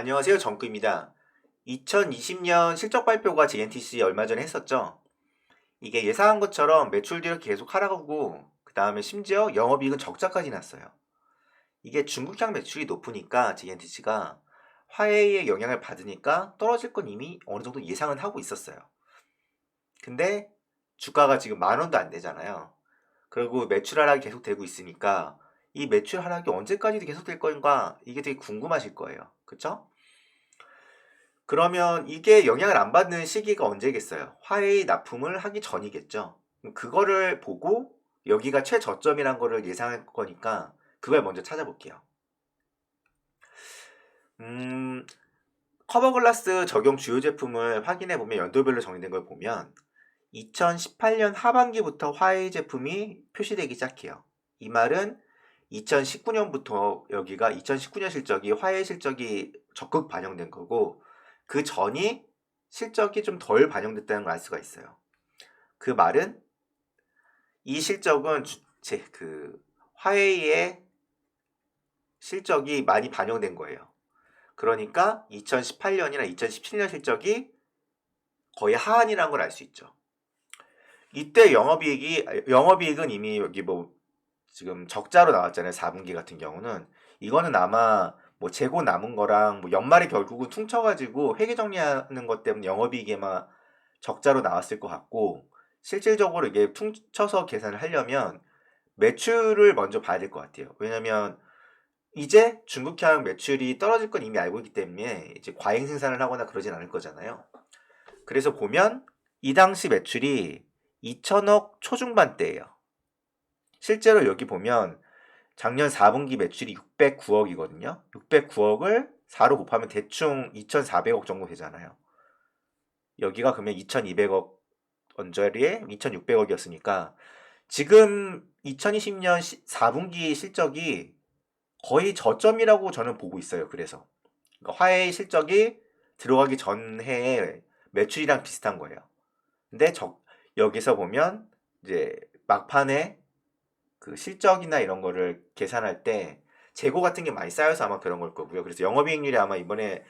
안녕하세요. 정크입니다. 2020년 실적 발표가 JNTC 얼마 전에 했었죠. 이게 예상한 것처럼 매출들이 계속 하락하고 그 다음에 심지어 영업이익은 적자까지 났어요. 이게 중국향 매출이 높으니까 JNTC가 화해의 영향을 받으니까 떨어질 건 이미 어느 정도 예상은 하고 있었어요. 근데 주가가 지금 만 원도 안 되잖아요. 그리고 매출 하락이 계속 되고 있으니까 이 매출 하락이 언제까지도 계속될 건가 이게 되게 궁금하실 거예요. 그쵸? 그러면 이게 영향을 안 받는 시기가 언제겠어요? 화해의 납품을 하기 전이겠죠. 그거를 보고 여기가 최저점이란 거를 예상할 거니까 그걸 먼저 찾아볼게요. 음, 커버글라스 적용 주요 제품을 확인해 보면 연도별로 정의된 걸 보면 2018년 하반기부터 화해 제품이 표시되기 시작해요. 이 말은 2019년부터 여기가 2019년 실적이 화해 실적이 적극 반영된 거고 그 전이 실적이 좀 덜 반영됐다는 걸 알 수가 있어요. 그 말은 이 실적은 제 그 화해의 실적이 많이 반영된 거예요. 그러니까 2018년이나 2017년 실적이 거의 하한이라는 걸 알 수 있죠. 이때 영업이익이 영업이익은 이미 여기 뭐 지금 적자로 나왔잖아요. 4분기 같은 경우는 이거는 아마 뭐 재고 남은 거랑 뭐 연말에 결국은 퉁쳐가지고 회계 정리하는 것 때문에 영업이익에만 적자로 나왔을 것 같고 실질적으로 이게 퉁쳐서 계산을 하려면 매출을 먼저 봐야 될 것 같아요. 왜냐면 이제 중국향 매출이 떨어질 건 이미 알고 있기 때문에 이제 과잉 생산을 하거나 그러진 않을 거잖아요. 그래서 보면 이 당시 매출이 2천억 초중반대예요. 실제로 여기 보면 작년 4분기 매출이 609억이거든요. 609억을 4로 곱하면 대충 2,400억 정도 되잖아요. 여기가 그러면 2,200억 언저리에 2,600억이었으니까 지금 2020년 4분기 실적이 거의 저점이라고 저는 보고 있어요. 그래서 그러니까 화해 실적이 들어가기 전 해에 매출이랑 비슷한 거예요. 근데 저, 여기서 보면 이제 막판에 그 실적이나 이런 거를 계산할 때 재고 같은 게 많이 쌓여서 아마 그런 걸 거고요. 그래서 영업이익률이 아마 이번에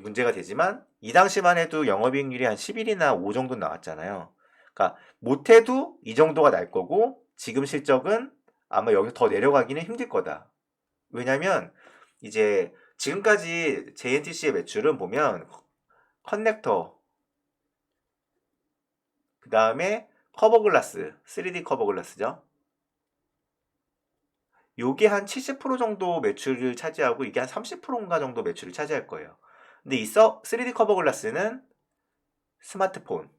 문제가 되지만 이 당시만 해도 영업이익률이 한 11이나 5 정도 나왔잖아요. 그러니까 못해도 이 정도가 날 거고 지금 실적은 아마 여기서 더 내려가기는 힘들 거다. 왜냐면 이제 지금까지 JNTC의 매출은 보면 커넥터 그 다음에 커버글라스 3D 커버글라스죠. 요게 한 70% 정도 매출을 차지하고 이게 한 30%인가 정도 매출을 차지할 거예요. 근데 이 3D 커버 글라스는 스마트폰.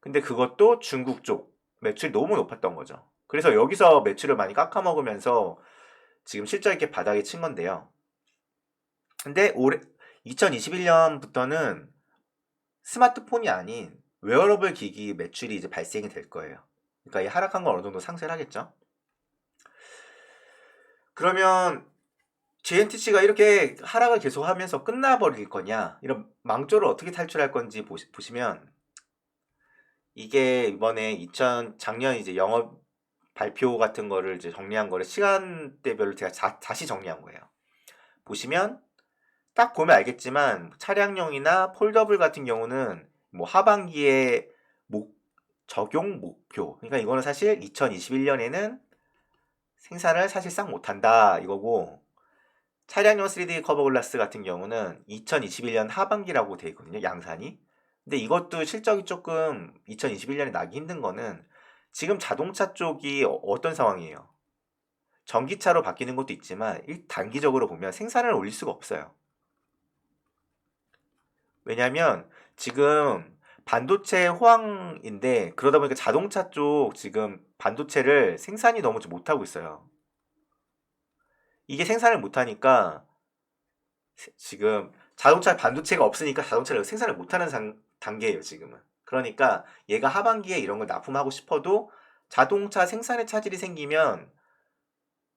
근데 그것도 중국 쪽 매출이 너무 높았던 거죠. 그래서 여기서 매출을 많이 깎아먹으면서 지금 실적 있게 바닥에 친 건데요. 근데 올해 2021년부터는 스마트폰이 아닌 웨어러블 기기 매출이 이제 발생이 될 거예요. 그러니까 이 하락한 건 어느 정도 상쇄를 하겠죠. 그러면 JNTC가 이렇게 하락을 계속하면서 끝나버릴 거냐 이런 망조를 어떻게 탈출할 건지 보시, 보시면 이게 이번에 2000 작년 이제 영업 발표 같은 거를 이제 정리한 거를 시간대별로 제가 자, 다시 정리한 거예요. 보시면 딱 보면 알겠지만 차량용이나 폴더블 같은 경우는 뭐 하반기에 목, 적용 목표. 그러니까 이거는 사실 2021년에는 생산을 사실상 못한다 이거고 차량용 3D 커버 글라스 같은 경우는 2021년 하반기라고 되어 있거든요. 양산이. 근데 이것도 실적이 조금 2021년에 나기 힘든 거는 지금 자동차 쪽이 어- 어떤 상황이에요? 전기차로 바뀌는 것도 있지만 일 단기적으로 보면 생산을 올릴 수가 없어요. 왜냐하면 지금 반도체 호황인데 그러다 보니까 자동차 쪽 지금 반도체를 생산이 너무 못하고 있어요. 이게 생산을 못하니까 세- 지금 자동차 반도체가 없으니까 자동차를 생산을 못하는 상- 단계예요 지금은. 그러니까 얘가 하반기에 이런 걸 납품하고 싶어도 자동차 생산에 차질이 생기면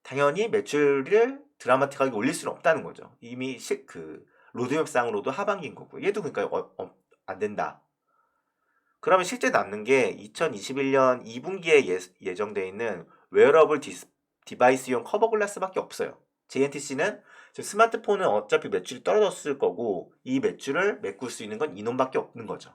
당연히 매출을 드라마틱하게 올릴 수는 없다는 거죠. 이미 시, 그 로드맵상으로도 하반기인 거고 얘도 그러니까 어, 어, 안 된다. 그러면 실제 남는 게 2021년 2분기에 예, 예정돼 있는 웨어러블 디스, 디바이스용 커버 글라스밖에 없어요. JNTC는 즉 스마트폰은 어차피 매출이 떨어졌을 거고 이 매출을 메꿀 수 있는 건 이놈밖에 없는 거죠.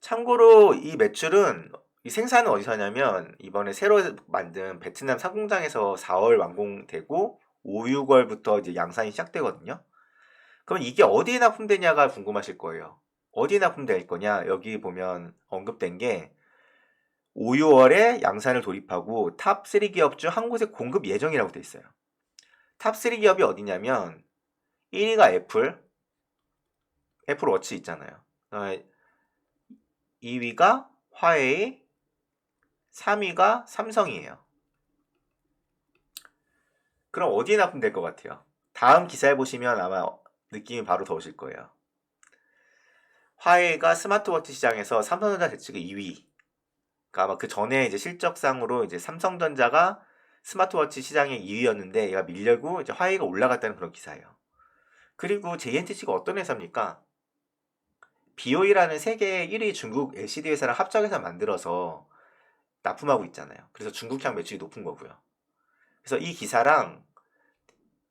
참고로 이 매출은 이 생산은 어디서 하냐면 이번에 새로 만든 베트남 상공장에서 4월 완공되고 5, 6월부터 이제 양산이 시작되거든요. 그럼 이게 어디에 납품되냐가 궁금하실 거예요. 어디에 납품될 거냐? 여기 보면 언급된 게 5, 6월에 양산을 돌입하고 탑3 기업 중 한 곳에 공급 예정이라고 돼 있어요. 탑3 기업이 어디냐면 1위가 애플, 애플 워치 있잖아요. 2위가 화웨이, 3위가 삼성이에요. 그럼 어디에 납품될 것 같아요? 다음 기사에 보시면 아마 느낌이 바로 더 오실 거예요. 화웨이가 스마트워치 시장에서 삼성전자 대치고 2위. 그러니까 아마 그 전에 이제 실적상으로 이제 삼성전자가 스마트워치 시장의 2위였는데 얘가 밀려고 이제 화웨이가 올라갔다는 그런 기사예요. 그리고 JNTC가 어떤 회사입니까? BOE라는 세계 1위 중국 LCD 회사랑 합작해서 만들어서 납품하고 있잖아요. 그래서 중국향 매출이 높은 거고요. 그래서 이 기사랑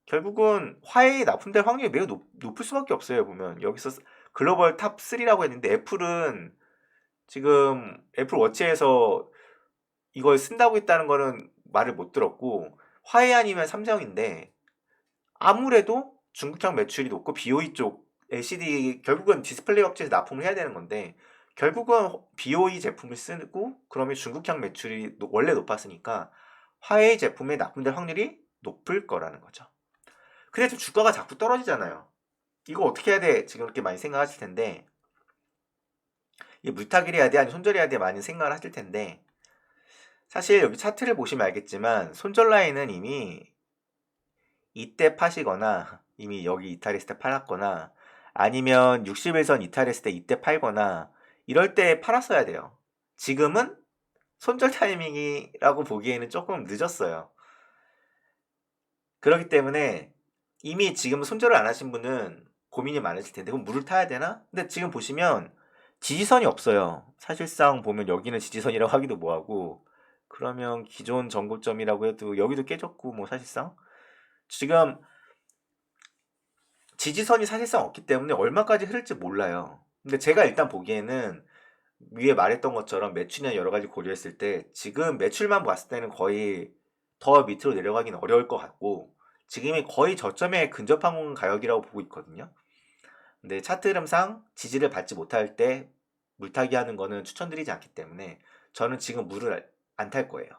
결국은 화웨이 납품될 확률이 매우 높, 높을 수밖에 없어요. 보면 여기서 글로벌 탑 3라고 했는데 애플은 지금 애플 워치에서 이걸 쓴다고 했다는 거는 말을 못 들었고 화웨이 아니면 삼성인데 아무래도 중국향 매출이 높고 BOE 쪽 LCD 결국은 디스플레이 업체에서 납품을 해야 되는 건데 결국은 BOE 제품을 쓰고 그러면 중국향 매출이 원래 높았으니까 화웨이 제품에 납품될 확률이 높을 거라는 거죠. 근데 지금 주가가 자꾸 떨어지잖아요. 이거 어떻게 해야 돼? 지금 그렇게 많이 생각하실 텐데 이 물타기를 해야 돼? 아니 손절해야 돼? 많이 생각을 하실 텐데 사실 여기 차트를 보시면 알겠지만 손절 라인은 이미 이때 파시거나 이미 여기 이탈했을 때 팔았거나 아니면 60일선 이탈했을 때 이때 팔거나 이럴 때 팔았어야 돼요. 지금은 손절 타이밍이라고 보기에는 조금 늦었어요. 그렇기 때문에 이미 지금 손절을 안 하신 분은 고민이 많으실 텐데 그럼 물을 타야 되나? 근데 지금 보시면 지지선이 없어요. 사실상 보면 여기는 지지선이라고 하기도 뭐하고 그러면 기존 전고점이라고 해도 여기도 깨졌고 뭐 사실상 지금 지지선이 사실상 없기 때문에 얼마까지 흐를지 몰라요. 근데 제가 일단 보기에는 위에 말했던 것처럼 매출이나 여러 가지 고려했을 때 지금 매출만 봤을 때는 거의 더 밑으로 내려가기는 어려울 것 같고 지금이 거의 저점에 근접한 가격이라고 보고 있거든요. 근데 차트 흐름상 지지를 받지 못할 때 물타기 하는 거는 추천드리지 않기 때문에 저는 지금 물을 안 탈 거예요.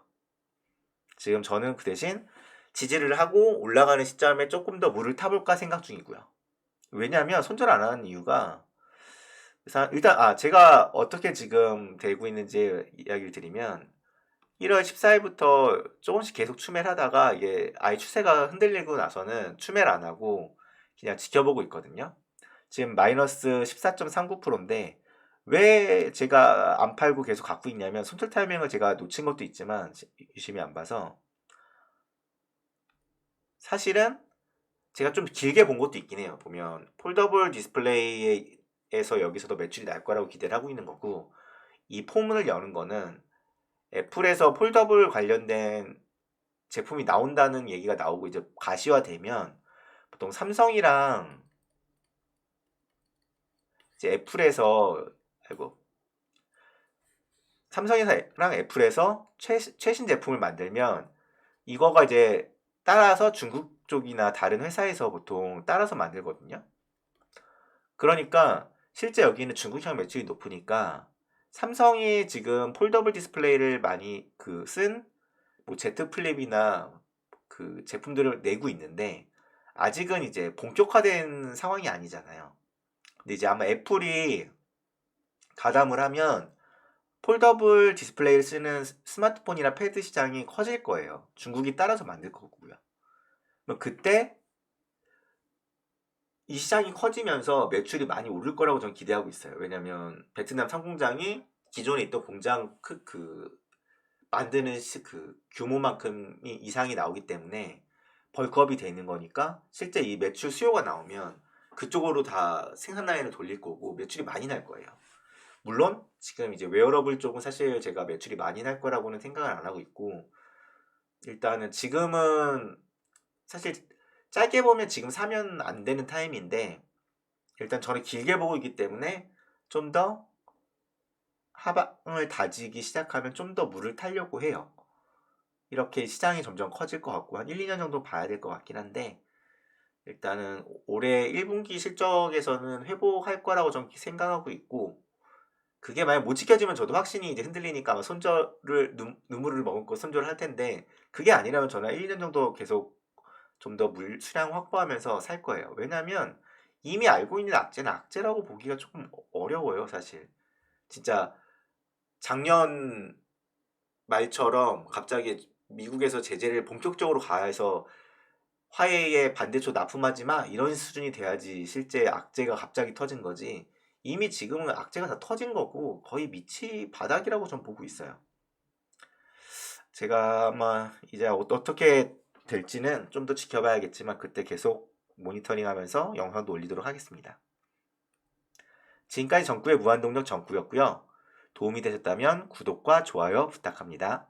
지금 저는 그 대신 지지를 하고 올라가는 시점에 조금 더 물을 타볼까 생각 중이고요. 왜냐하면 손절 안 하는 이유가 일단 아 제가 어떻게 지금 되고 있는지 이야기를 드리면 1월 14일부터 조금씩 계속 추매를 하다가 이게 아예 추세가 흔들리고 나서는 추매를 안 하고 그냥 지켜보고 있거든요. 지금 마이너스 14.39%인데 왜 제가 안 팔고 계속 갖고 있냐면 손절 타이밍을 제가 놓친 것도 있지만 유심히 안 봐서 사실은 제가 좀 길게 본 것도 있긴 해요. 보면 폴더블 디스플레이에서 여기서도 매출이 날 거라고 기대를 하고 있는 거고 이 포문을 여는 거는 애플에서 폴더블 관련된 제품이 나온다는 얘기가 나오고 이제 가시화되면 보통 삼성이랑 이제 애플에서 아이고 삼성이랑 애플에서 최, 최신 제품을 만들면 이거가 이제 따라서 중국 쪽이나 다른 회사에서 보통 따라서 만들거든요. 그러니까 실제 여기는 중국향 매출이 높으니까 삼성이 지금 폴더블 디스플레이를 많이 그 쓴 뭐 Z 플립이나 그 제품들을 내고 있는데 아직은 이제 본격화된 상황이 아니잖아요. 근데 이제 아마 애플이 가담을 하면 폴더블 디스플레이를 쓰는 스마트폰이나 패드 시장이 커질 거예요. 중국이 따라서 만들 거고요. 그때 이 시장이 커지면서 매출이 많이 오를 거라고 저는 기대하고 있어요. 왜냐면 베트남 상공장이 기존에 있던 공장 그, 그 만드는 시, 그 규모만큼 이상이 나오기 때문에 벌크업이 되는 거니까 실제 이 매출 수요가 나오면 그쪽으로 다 생산 라인을 돌릴 거고 매출이 많이 날 거예요. 물론 지금 이제 웨어러블 쪽은 사실 제가 매출이 많이 날 거라고는 생각을 안 하고 있고 일단은 지금은 사실 짧게 보면 지금 사면 안 되는 타임인데 일단 저는 길게 보고 있기 때문에 좀 더 하방을 다지기 시작하면 좀 더 물을 타려고 해요. 이렇게 시장이 점점 커질 것 같고 한 1, 2년 정도 봐야 될 것 같긴 한데 일단은 올해 1분기 실적에서는 회복할 거라고 저는 생각하고 있고 그게 만약 못 지켜지면 저도 확신이 이제 흔들리니까 손절을 눈, 눈물을 머금고 손절을 할 텐데 그게 아니라면 저는 1, 2년 정도 계속 좀 더 물 수량 확보하면서 살 거예요. 왜냐면 이미 알고 있는 악재는 악재라고 보기가 조금 어려워요, 사실. 진짜 작년 말처럼 갑자기 미국에서 제재를 본격적으로 가해서 화해의 반대초 납품하지 마 이런 수준이 돼야지 실제 악재가 갑자기 터진 거지. 이미 지금은 악재가 다 터진 거고 거의 밑이 바닥이라고 전 보고 있어요. 제가 아마 이제 어- 어떻게 될지는 좀 더 지켜봐야겠지만 그때 계속 모니터링하면서 영상도 올리도록 하겠습니다. 지금까지 정구의 무한동력 정구였고요. 도움이 되셨다면 구독과 좋아요 부탁합니다.